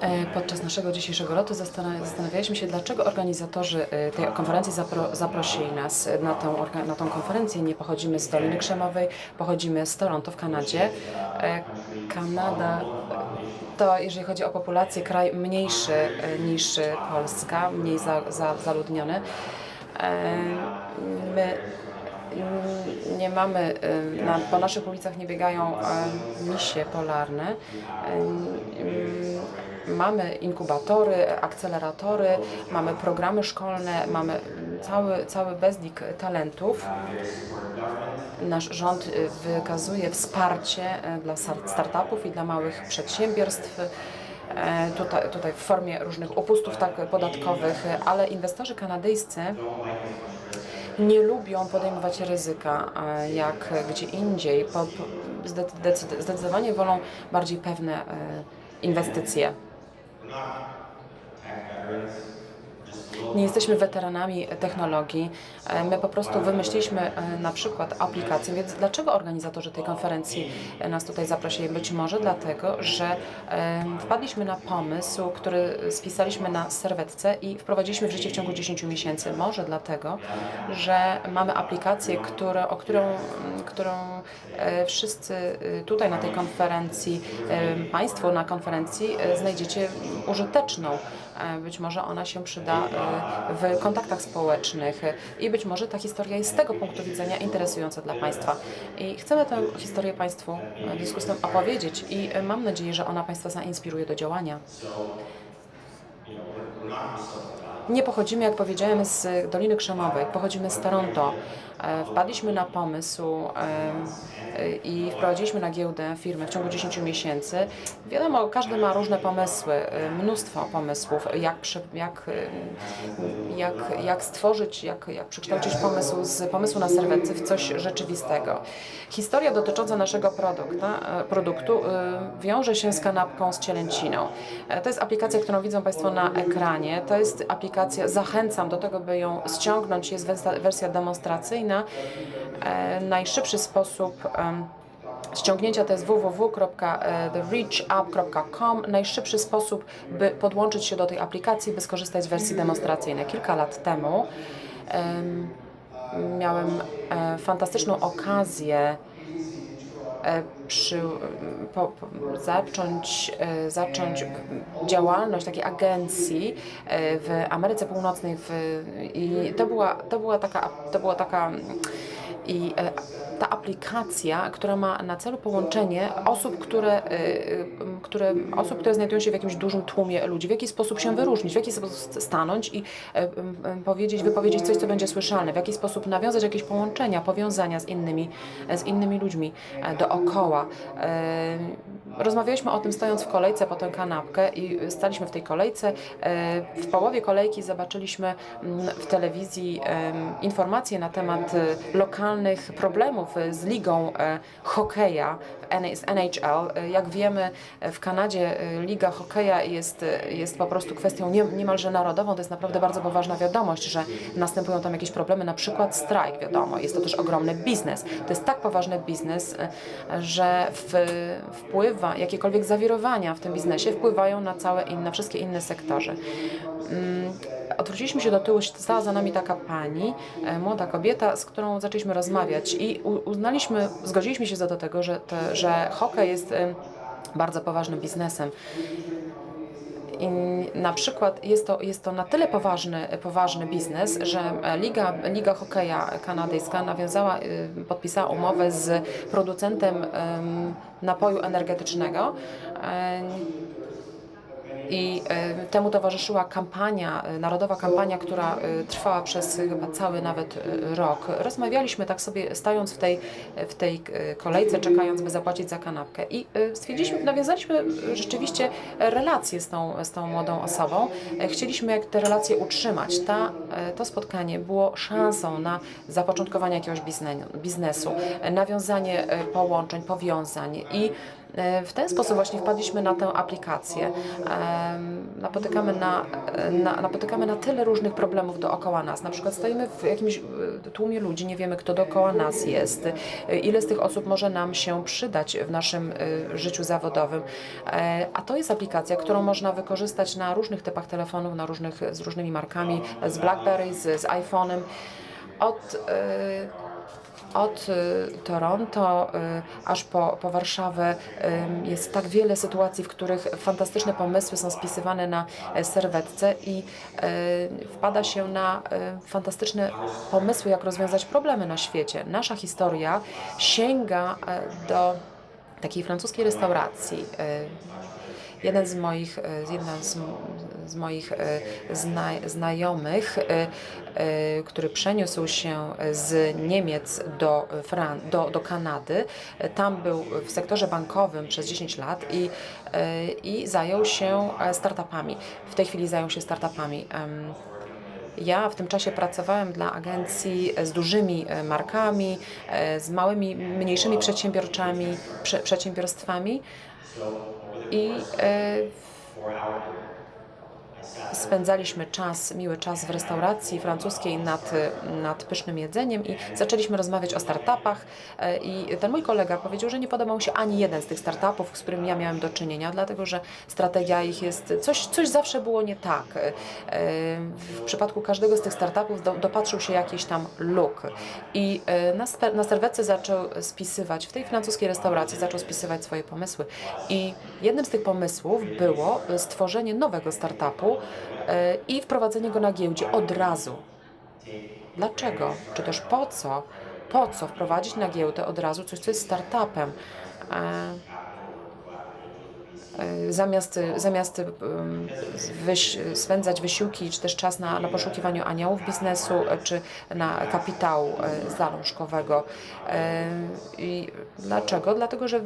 E, Podczas naszego dzisiejszego lotu zastana- zastanawialiśmy się, dlaczego organizatorzy e, tej konferencji zapro- zaprosili nas na tą, na tą konferencję. Nie pochodzimy z Doliny Krzemowej, pochodzimy z Toronto w Kanadzie. E, Kanada to, jeżeli chodzi o populację, kraj mniejszy e, niż e, Polska, mniej za, za, zaludniony. E, My nie mamy, na, po naszych ulicach nie biegają e, misie polarne. Y, Mamy inkubatory, akceleratory, mamy programy szkolne, mamy cały, cały bezdik talentów. Nasz rząd y, wykazuje wsparcie e, dla startupów i dla małych przedsiębiorstw. e, Tutaj, tutaj w formie różnych opustów tak podatkowych, ale inwestorzy kanadyjscy nie lubią podejmować ryzyka jak gdzie indziej. Zdecydowanie wolą bardziej pewne e, inwestycje. Nie jesteśmy weteranami technologii. E, My po prostu wymyśliliśmy e, na przykład aplikację, więc dlaczego organizatorzy tej konferencji nas tutaj zaprosili? Być może dlatego, że wpadliśmy na pomysł, który spisaliśmy na serwetce i wprowadziliśmy w życie w ciągu 10 miesięcy. Może dlatego, że mamy aplikację, o którą, którą e, wszyscy tutaj na tej konferencji, Państwo na konferencji znajdziecie użyteczną. Być może ona się przyda w kontaktach społecznych i być może ta historia jest z tego punktu widzenia interesująca dla Państwa. I chcemy tę historię Państwu w związku z tym opowiedzieć i e, mam nadzieję, że ona Państwa zainspiruje do działania. Nie pochodzimy, jak powiedziałem, z Doliny Krzemowej, pochodzimy z Toronto. E, Wpadliśmy na pomysł e, i wprowadziliśmy na giełdę firmę w ciągu 10 miesięcy. Wiadomo, każdy ma różne pomysły, e, mnóstwo pomysłów, jak, jak, jak, jak stworzyć, jak, jak przekształcić pomysł z pomysłu na serwetce w coś rzeczywistego. Historia dotycząca naszego produktu e, wiąże się z kanapką z cielęciną. To jest aplikacja, którą widzą Państwo na ekranie. To jest aplikacja, zachęcam do tego, by ją ściągnąć. Jest wersja- demonstracyjna. E, Najszybszy sposób ściągnięcia to jest www.thereachup.com. Najszybszy sposób, by podłączyć się do tej aplikacji, by skorzystać z wersji demonstracyjnej. Kilka lat temu em, miałem e, fantastyczną okazję przy, po, po, zacząć, e, zacząć działalność takiej agencji e, w Ameryce Północnej w, i to była, to była taka, to była taka i e, ta aplikacja, która ma na celu połączenie osób, które, e, e, które, osób, które znajdują się w jakimś dużym tłumie ludzi, w jaki sposób się wyróżnić, w jaki sposób stanąć i m, powiedzieć, wypowiedzieć coś, co będzie słyszalne, w jaki sposób nawiązać jakieś połączenia, powiązania z innymi, z innymi ludźmi e, dookoła. E, Rozmawialiśmy o tym stojąc w kolejce po tę kanapkę i staliśmy w tej kolejce. E, W połowie kolejki zobaczyliśmy mm, w telewizji informacje na temat lokalnych problemów z ligą e, hokeja z NHL. E, Jak wiemy, e, w Kanadzie liga hokeja jest, jest po prostu kwestią nie, niemalże narodową. To jest naprawdę bardzo poważna wiadomość, że następują tam jakieś problemy, na przykład strajk, wiadomo. Jest to też ogromny biznes. To jest tak poważny biznes, że w, wpływa, jakiekolwiek zawirowania w tym biznesie wpływają na całe inne, wszystkie inne sektory. Odwróciliśmy się do tyłu, stała za nami taka pani, e, młoda kobieta, z którą zaczęliśmy rozmawiać i uznaliśmy, zgodziliśmy się do tego, że, te, że hokej jest bardzo poważnym biznesem. I na przykład jest to, jest to na tyle poważny, poważny biznes, że e, Liga, Liga Hokeja Kanadyjska nawiązała, y, podpisała umowę z producentem em, napoju energetycznego. I e, temu towarzyszyła kampania, e, narodowa kampania, która e, trwała przez chyba cały nawet rok. Rozmawialiśmy tak sobie stając w tej, w tej kolejce, czekając, by zapłacić za kanapkę. I stwierdziliśmy, nawiązaliśmy rzeczywiście relacje z tą, z tą młodą osobą. Chcieliśmy jak te relacje utrzymać. Ta, to spotkanie było szansą na zapoczątkowanie jakiegoś biznesu, nawiązanie połączeń, powiązań i W ten sposób właśnie wpadliśmy na tę aplikację. Em, Napotykamy na, na, napotykamy na tyle różnych problemów dookoła nas. Na przykład stoimy w jakimś e, tłumie ludzi, nie wiemy kto dookoła nas jest, e, ile z tych osób może nam się przydać w naszym e, życiu zawodowym. E, A to jest aplikacja, którą można wykorzystać na różnych typach telefonów, na różnych, z różnymi markami, z BlackBerry, z, z iPhone'em. Od, e, od y, Toronto y, aż po, po Warszawę y, jest tak wiele sytuacji, w których fantastyczne pomysły są spisywane na e, serwetce i wpada się na fantastyczne pomysły, jak rozwiązać problemy na świecie. Nasza historia sięga e, do takiej francuskiej restauracji. y, Jeden z moich, e, jedna z, z moich e, zna, znajomych, e, e, który przeniósł się z Niemiec do, Fran- do, do Kanady, tam był w sektorze bankowym przez 10 lat i, i zajął się startupami. W tej chwili zajął się startupami. Ja w tym czasie pracowałem dla agencji z dużymi markami, z małymi, mniejszymi przedsiębiorczami, prze, przedsiębiorstwami i spędzaliśmy czas, miły czas w restauracji francuskiej nad, nad pysznym jedzeniem i zaczęliśmy rozmawiać o startupach. E, i ten mój kolega powiedział, że nie podobał się ani jeden z tych startupów, z którymi ja miałem do czynienia, dlatego że strategia ich jest, coś, coś zawsze było nie tak. E, W przypadku każdego z tych startupów do, dopatrzył się jakiś tam luk i e, na, na serwetce zaczął spisywać, w tej francuskiej restauracji zaczął spisywać swoje pomysły. I jednym z tych pomysłów było stworzenie nowego startupu e, i wprowadzenie go na giełdzie od razu. Dlaczego? Czy też po co? Po co wprowadzić na giełdę od razu coś, co jest startupem? E, e, Zamiast, zamiast wyś, spędzać wysiłki, czy też czas na, na poszukiwaniu aniołów biznesu, czy na kapitału zalążkowego. E, dlaczego? Dlatego, że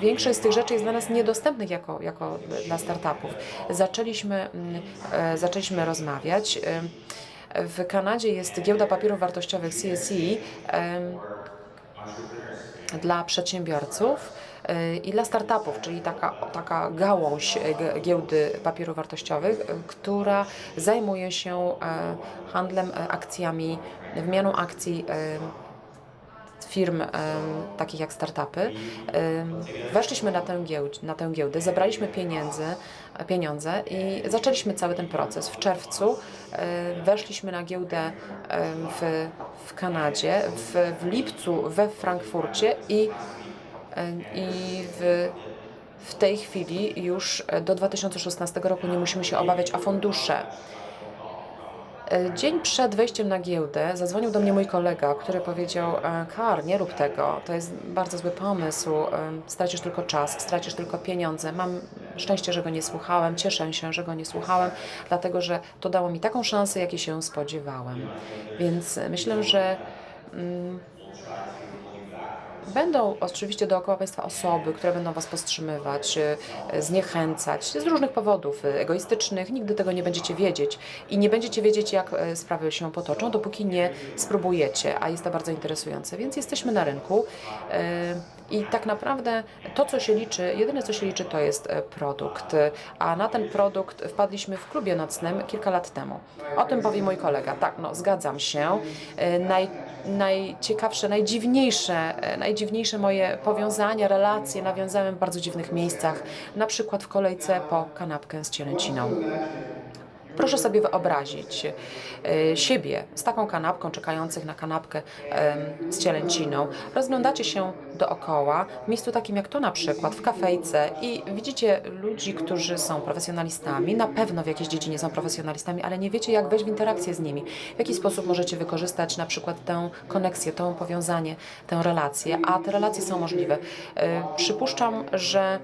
większość z tych rzeczy jest dla nas niedostępnych jako, jako dla startupów. Zaczęliśmy, mm, e, zaczęliśmy rozmawiać. Em, W Kanadzie jest giełda papierów wartościowych CSE dla przedsiębiorców y, i dla startupów, czyli taka, taka gałąź giełdy papierów wartościowych, która zajmuje się e, handlem e, akcjami, wymianą akcji e, firm em, takich jak startupy. Em, weszliśmy na tę, giełd, na tę giełdę, zebraliśmy pieniędzy, pieniądze i zaczęliśmy cały ten proces. W czerwcu e, weszliśmy na giełdę w, w Kanadzie, w, w lipcu we Frankfurcie i, i w, w tej chwili już do 2016 roku nie musimy się obawiać o fundusze. E, Dzień przed wejściem na giełdę zadzwonił do mnie mój kolega, który powiedział: e, Kar, nie rób tego, to jest bardzo zły pomysł, e, stracisz tylko czas, stracisz tylko pieniądze. Mam szczęście, że go nie słuchałem, cieszę się, że go nie słuchałem, dlatego że to dało mi taką szansę, jakiej się spodziewałem. Więc myślę, że mm, Będą oczywiście dookoła Państwa osoby, które będą Was powstrzymywać, e, zniechęcać z różnych powodów e, egoistycznych. Nigdy tego nie będziecie wiedzieć i nie będziecie wiedzieć, jak e, sprawy się potoczą, dopóki nie spróbujecie, a jest to bardzo interesujące. Więc jesteśmy na rynku i tak naprawdę to, co się liczy, jedyne co się liczy, to jest e, produkt. A na ten produkt wpadliśmy w klubie nocnym kilka lat temu. O tym powie mój kolega. Tak, no zgadzam się. E, Naj, najciekawsze, najdziwniejsze, e, najdziwniejsze moje powiązania, relacje nawiązałem w bardzo dziwnych miejscach, na przykład w kolejce po kanapkę z cielęciną. Proszę sobie wyobrazić e, siebie z taką kanapką, czekających na kanapkę z cielęciną. Rozglądacie się dookoła, w miejscu takim jak to na przykład, w kafejce i widzicie ludzi, którzy są profesjonalistami, na pewno w jakiejś dziedzinie są profesjonalistami, ale nie wiecie jak wejść w interakcję z nimi. W jaki sposób możecie wykorzystać na przykład tę koneksję, to powiązanie, tę relację, a te relacje są możliwe. E, Przypuszczam, że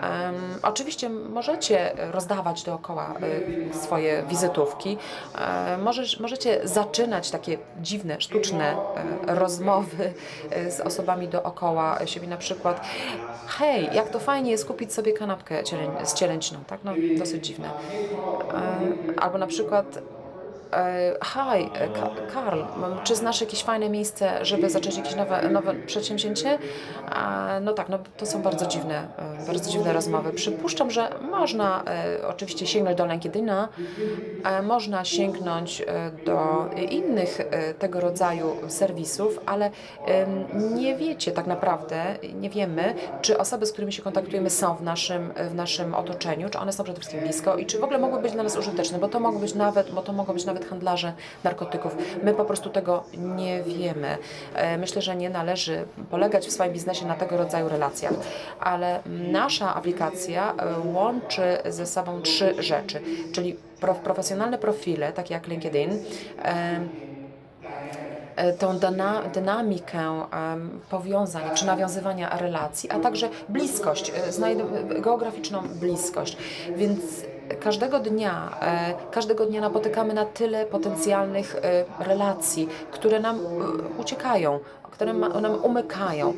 Em, oczywiście możecie rozdawać dookoła y, swoje wizytówki. E, możesz, możecie zaczynać takie dziwne, sztuczne e, rozmowy e, z osobami dookoła siebie, na przykład hej, jak to fajnie jest kupić sobie kanapkę z cielęciną, tak? No, dosyć dziwne. Albo na przykład Hi, e, Ka- Karl, czy znasz jakieś fajne miejsce, żeby zacząć jakieś nowe, nowe przedsięwzięcie? No tak, no to są bardzo dziwne, e, bardzo dziwne rozmowy. Przypuszczam, że można e, oczywiście sięgnąć do LinkedIna, e, można sięgnąć e, do innych e, tego rodzaju serwisów, ale nie wiecie tak naprawdę, nie wiemy, czy osoby, z którymi się kontaktujemy są w naszym, w naszym otoczeniu, czy one są przede wszystkim blisko i czy w ogóle mogły być dla nas użyteczne, bo to mogą być nawet, bo to mogą być nawet handlarze narkotyków. My po prostu tego nie wiemy. E, Myślę, że nie należy polegać w swoim biznesie na tego rodzaju relacjach, ale nasza aplikacja e, łączy ze sobą trzy rzeczy, czyli pro- profesjonalne profile, takie jak LinkedIn, e, tą dyna, dynamikę powiązań czy nawiązywania relacji, a także bliskość, geograficzną bliskość. Więc każdego dnia, e, każdego dnia napotykamy na tyle potencjalnych e, relacji, które nam e, uciekają, które nam umykają.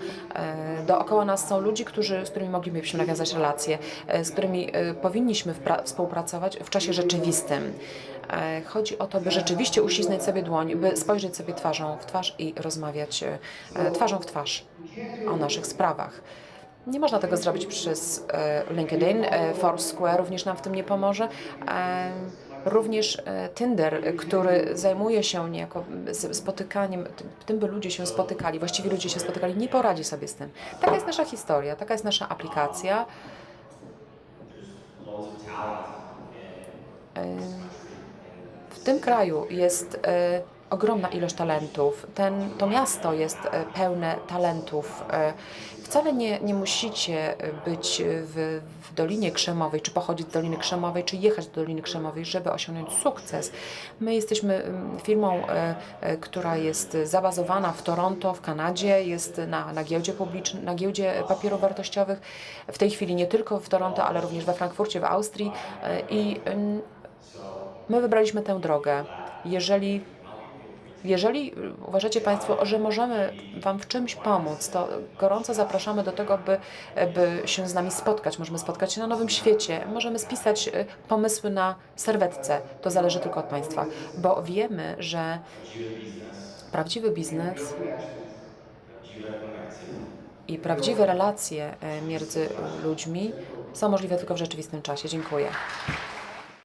Dookoła nas są ludzie, którzy, z którymi moglibyśmy nawiązać relacje, z którymi powinniśmy współpracować w czasie rzeczywistym. Chodzi o to, by rzeczywiście uścisnąć sobie dłoń, by spojrzeć sobie twarzą w twarz i rozmawiać twarzą w twarz o naszych sprawach. Nie można tego zrobić przez e, LinkedIn, e, Foursquare również nam w tym nie pomoże. E, Również Tinder, który zajmuje się niejako spotykaniem, tym- by ludzie się spotykali, właściwie ludzie się spotykali, nie poradzi sobie z tym. Taka jest nasza historia, taka jest nasza aplikacja. W tym kraju jest ogromna ilość talentów. Ten, to miasto jest e, pełne talentów. E, wcale nie, nie musicie być w, w Dolinie Krzemowej, czy pochodzić z Doliny Krzemowej, czy jechać do Doliny Krzemowej, żeby osiągnąć sukces. My jesteśmy mm, firmą, e, e, która jest zabazowana w Toronto, w Kanadzie, jest na, na giełdzie publicznej, na giełdzie papierów wartościowych. W tej chwili nie tylko w Toronto, ale również we Frankfurcie, w Austrii e, i mm, My wybraliśmy tę drogę. Jeżeli, jeżeli uważacie Państwo, że możemy Wam w czymś pomóc, to gorąco zapraszamy do tego, by, by się z nami spotkać. Możemy spotkać się na nowym świecie, możemy spisać y, pomysły na serwetce. To zależy tylko od Państwa, bo wiemy, że prawdziwy biznes i prawdziwe relacje y, między ludźmi są możliwe tylko w rzeczywistym czasie. Dziękuję.